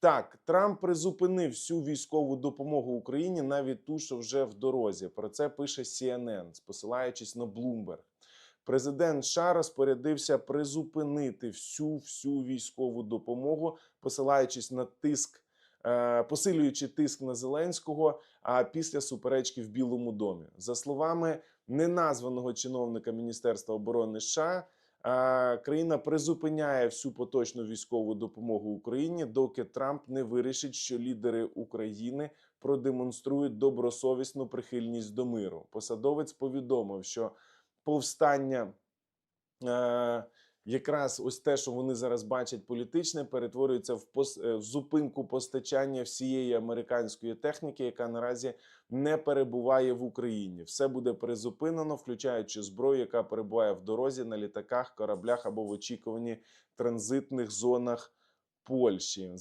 Так, Трамп призупинив всю військову допомогу Україні, навіть ту, що вже в дорозі. Про це пише CNN, посилаючись на Bloomberg. Президент США розпорядився призупинити всю всю військову допомогу, посилаючись на тиск, е, посилюючи тиск на Зеленського. А після суперечки в Білому домі, за словами неназваного чиновника Міністерства оборони США. Е, Країна призупиняє всю поточну військову допомогу Україні, доки Трамп не вирішить, що лідери України продемонструють добросовісну прихильність до миру. Посадовець повідомив, що повстання. Е, Якраз ось те, що вони зараз бачать політичне, перетворюється в, пос... е, в зупинку постачання всієї американської техніки, яка наразі не перебуває в Україні. Все буде призупинено, включаючи зброю, яка перебуває в дорозі на літаках, кораблях або в очікуванні транзитних зонах Польщі.